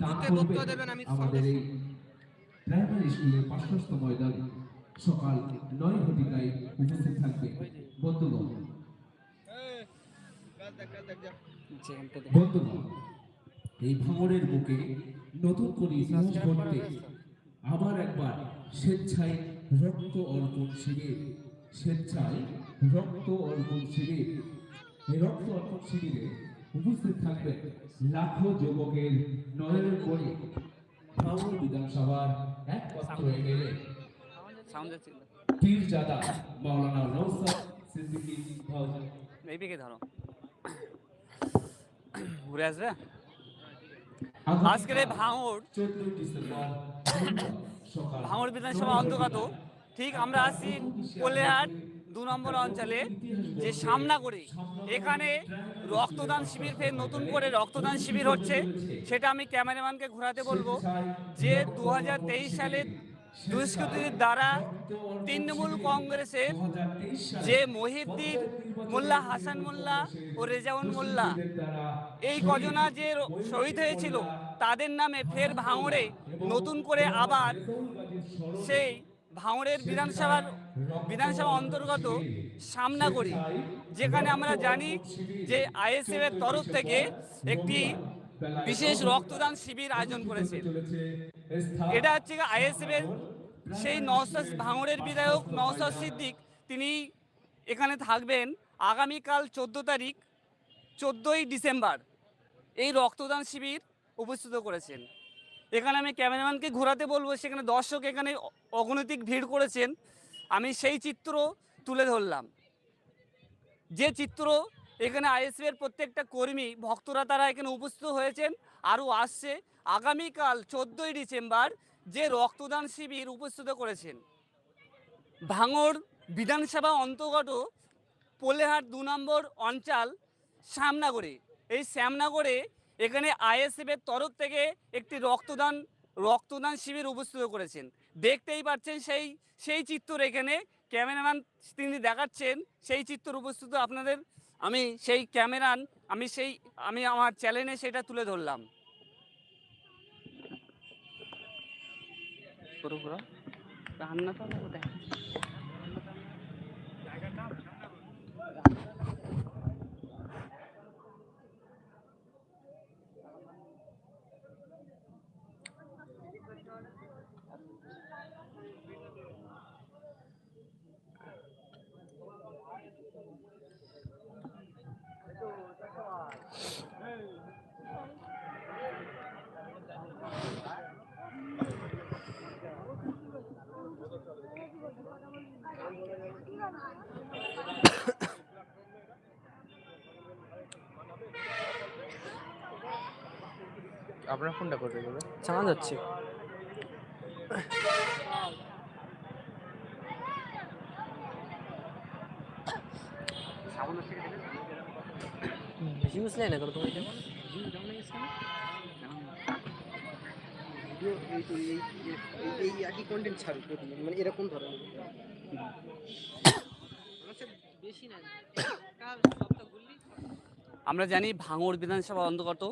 দান করবে আমাদের এই প্রাইমারি স্কুলের পাঠ্যস্থ ময়দানে সকাল নয় ঘটিকায় উপস্থিত থাকবে বন্ধুগণ। বন্ধুগণ এই ভাঙড়ের বুকে নতুন করে ইতিহাস গড়তে আবার একবার স্বেচ্ছায় রক্ত অর্পণ শিবির স্বেচ্ছায় রক্ত অর্পণ শিবির। এই রক্ত অর্পণ শিবিরে উপস্থিত থাকবেন লাখো যুবকের কোণে ভাঙড় বিধানসভার একমাত্র এমএলএ পীরজাদা মাওলানা সিদ্দিকী এই ধরো। ঘুরে আসবে? আজকের এই ভাঙড় বিধানসভা অন্তর্গত। ঠিক আমরা আছি কোলেহাট দু নম্বর অঞ্চলে যে সামনা করে এখানে রক্তদান শিবির ফের নতুন করে রক্তদান শিবির হচ্ছে, সেটা আমি ক্যামেরাম্যানকে ঘোরাতে বলব যে দু হাজার তেইশ সালে দুষ্কৃতীর দ্বারা তৃণমূল কংগ্রেসের যে মহিউদ্দিন মোল্লা, হাসান মোল্লা ও রেজাউন মোল্লা, এই কজনা যে শহীদ হয়েছিল, তাদের নামে ফের ভাঙড়ে নতুন করে আবার সেই ভাঙড়ের বিধানসভার বিধানসভা অন্তর্গত সামনা করি যেখানে আমরা জানি যে আইএসএফ এর তরফ থেকে একটি বিশেষ রক্তদান শিবির আয়োজন করেছে। এটা হচ্ছে আইএসএফ এর সেই নওসাদ ভাঙড়ের বিধায়ক নওসাদ সিদ্দিক তিনি এখানে থাকবেন আগামীকাল চোদ্দ তারিখ চোদ্দোই ডিসেম্বর। এই রক্তদান শিবির উপস্থিত করেছেন। এখানে আমি ক্যামেরাম্যানকে ঘোরাতে বলব, সেখানে দর্শক এখানে অগণিতিক ভিড় করেছেন। আমি সেই চিত্র তুলে ধরলাম। যে চিত্র এখানে আইএসএফ এর প্রত্যেকটা কর্মী, ভক্তরা তারা এখানে উপস্থিত হয়েছেন, আরও আসছে। আগামীকাল চোদ্দোই ডিসেম্বর যে রক্তদান শিবির উপস্থিত করেছেন, ভাঙড় বিধানসভা অন্তর্গত পোলেহাট দু নম্বর অঞ্চল শ্যামনগরে। এই শ্যামনগরে এখানে আইএসএফ এর তরফ থেকে একটি রক্তদান রক্তদান শিবির উপস্থিত করেছেন। দেখতেই পাচ্ছেন সেই সেই চিত্র এখানে। ক্যামেরাম্যান তিনি দেখাচ্ছেন, সেই চিত্র উপস্থিত আপনাদের। আমি সেই ক্যামেরান, আমি সেই, আমি আমার চ্যানেলে সেটা তুলে ধরলাম। পুরো রান্নাটা দেখ আপনার ফোনটা করবে বলে চাঁদ যাচ্ছে। মুসলে না করো এই- এই এই একই কন্টেন্ট ছাড়ি প্রতিদিন মানে এরকম ধরনের। বেশি না। আমরা জানি ভাঙড় বিধানসভা অন্তর্গত।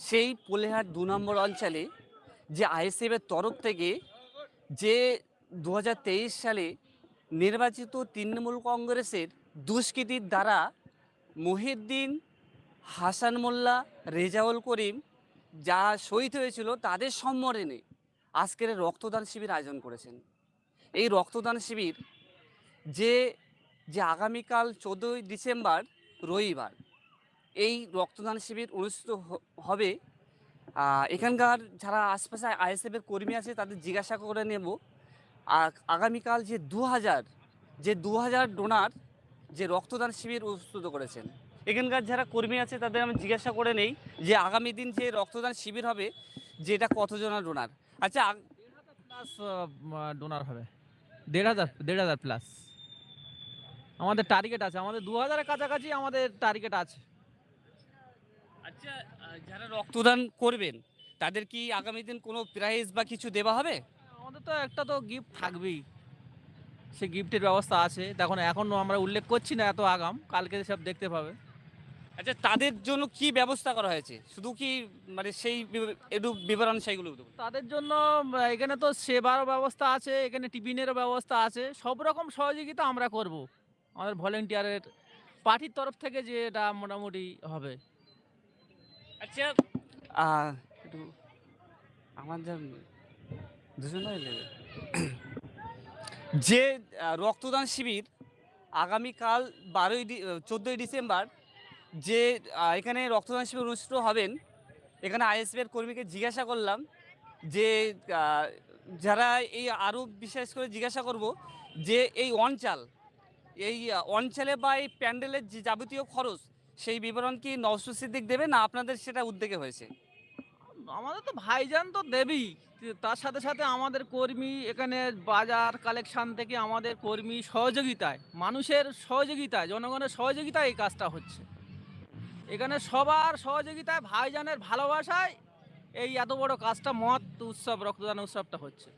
সেই পোলেহাট দু নম্বর অঞ্চলে যে আইএসএফের তরফ থেকে যে দু হাজার তেইশ সালে নির্বাচিত তৃণমূল কংগ্রেসের দুষ্কৃতির দ্বারা মহিউদ্দিন হাসান মোল্লা রেজাউল করিম যা শহীদ হয়েছিল তাদের সম্মরণে আজকের রক্তদান শিবির আয়োজন করেছেন। এই রক্তদান শিবির যে যে আগামীকাল চোদ্দোই ডিসেম্বর রবিবার এই রক্তদান শিবির অনুষ্ঠিত হবে এখানকার যারা আশপাশে আইএসএফের কর্মী আছে তাদের জিজ্ঞাসা করে নেব। আগামীকাল যে দু হাজার যে দু হাজার ডোনার যে রক্তদান শিবির অনুষ্ঠিত করেছেন এখানকার যারা কর্মী আছে তাদের আমি জিজ্ঞাসা করে নেই যে আগামী দিন যে রক্তদান শিবির হবে যে এটা কতজনের ডোনার আচ্ছা প্লাস ডোনার হবে। দেড় হাজার দেড় হাজার প্লাস আমাদের টার্গেট আছে। আমাদের দু হাজারের কাছাকাছি আমাদের টার্গেট আছে। আচ্ছা যারা রক্তদান করবেন তাদের কি আগামী দিন কোনো প্রাইজ বা কিছু দেওয়া হবে? আমাদের তো একটা তো গিফট থাকবেই। সে গিফটের ব্যবস্থা আছে। দেখুন এখনও আমরা উল্লেখ করছি না এত আগাম। কালকে সব দেখতে পাবে। আচ্ছা তাদের জন্য কি ব্যবস্থা করা হয়েছে? শুধু কি মানে সেই একটু বিবরণ সেইগুলো একটু তাদের জন্য এখানে তো সেবারও ব্যবস্থা আছে এখানে টিফিনেরও ব্যবস্থা আছে সব রকম সহযোগিতা আমরা করব। আমাদের ভলেন্টিয়ারের পার্টির তরফ থেকে যে এটা মোটামুটি হবে। আচ্ছা একটু আমার দুজন যে রক্তদান শিবির আগামীকাল বারোই চোদ্দোই ডিসেম্বর যে এখানে রক্তদান শিবির অনুষ্ঠিত হবেন, এখানে আইএসএফের কর্মীকে জিজ্ঞাসা করলাম যে যারা এই আরও বিশেষ করে জিজ্ঞাসা করব যে, এই অঞ্চল, এই অঞ্চলে বা এই প্যান্ডেলের যে যাবতীয় খরচ, সেই বিবরণ কি নওসুর সিদ্দিক দেবে না আপনাদের সেটা উদ্যোগে হয়েছে? আমাদের তো ভাইজান তো দেবই। তার সাথে সাথে আমাদের কর্মী, এখানে বাজার, কালেকশন থেকে আমাদের কর্মী সহযোগিতায়, মানুষের সহযোগিতায়, জনগণের সহযোগিতায় এই কাজটা হচ্ছে। এখানে সবার সহযোগিতায়, ভাইজানের ভালোবাসায় এই এত বড় কাজটা মত উৎসব, রক্তদান উৎসবটা হচ্ছে।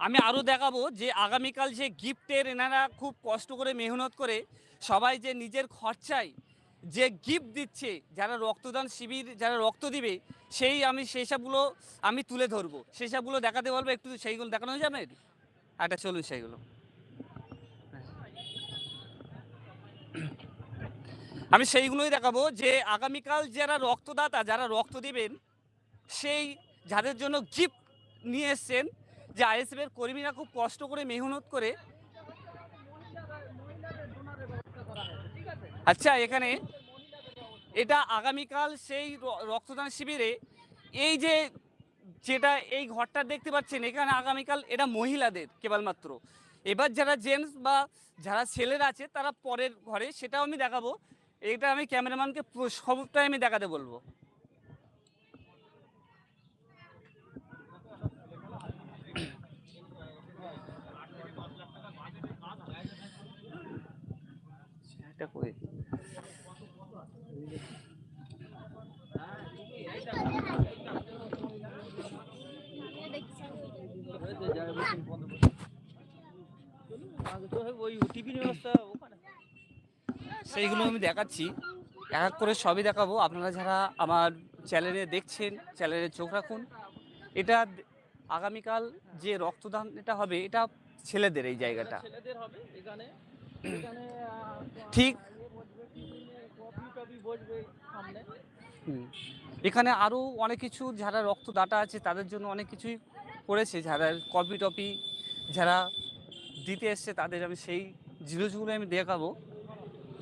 আমি আরও দেখাবো যে আগামীকাল যে গিফটের এনারা খুব কষ্ট করে, মেহনত করে সবাই যে নিজের খরচায় যে গিফট দিচ্ছে, যারা রক্তদান শিবির, যারা রক্ত দিবে, সেই আমি সেই সবগুলো আমি তুলে ধরবো। সেই সবগুলো দেখাতে বলব, একটু সেইগুলো দেখানো যাবে? একটা চলুন সেইগুলো। আমি সেইগুলোই দেখাবো যে আগামীকাল যারা রক্তদাতা, যারা রক্ত দিবেন, সেই যাদের জন্য গিফট নিয়ে এসছেন, যে আইএসএফ এর কর্মীরা খুব কষ্ট করে মেহনত করে আচ্ছা এখানে এটা আগামীকাল সেই রক্তদান শিবিরে এই যে যেটা এই ঘরটা দেখতে পাচ্ছেন, এখানে আগামীকাল এটা মহিলাদের কেবলমাত্র। এবার যারা জেন্টস বা যারা ছেলেরা আছে, তারা পরের ঘরে সেটাও আমি দেখাবো। এটা আমি ক্যামেরাম্যানকে পুরো সবটাই আমি দেখাতে বলব এটা করে ওই টিফিন ব্যবস্থা ওখানে সেইগুলো আমি দেখাচ্ছি। এক এক করে সবই দেখাবো। আপনারা যারা আমার চ্যানেলে দেখছেন চ্যানেলে চোখ রাখুন। এটা আগামীকাল যে রক্তদান এটা হবে এটা ছেলেদের এই জায়গাটা। ঠিক। এখানে আরও অনেক কিছু যারা রক্তদাতা আছে তাদের জন্য অনেক কিছুই করেছে। যারা কপি টপি যারা দিতে এসছে তাদের আমি সেই জিনিসগুলো আমি দেখাবো।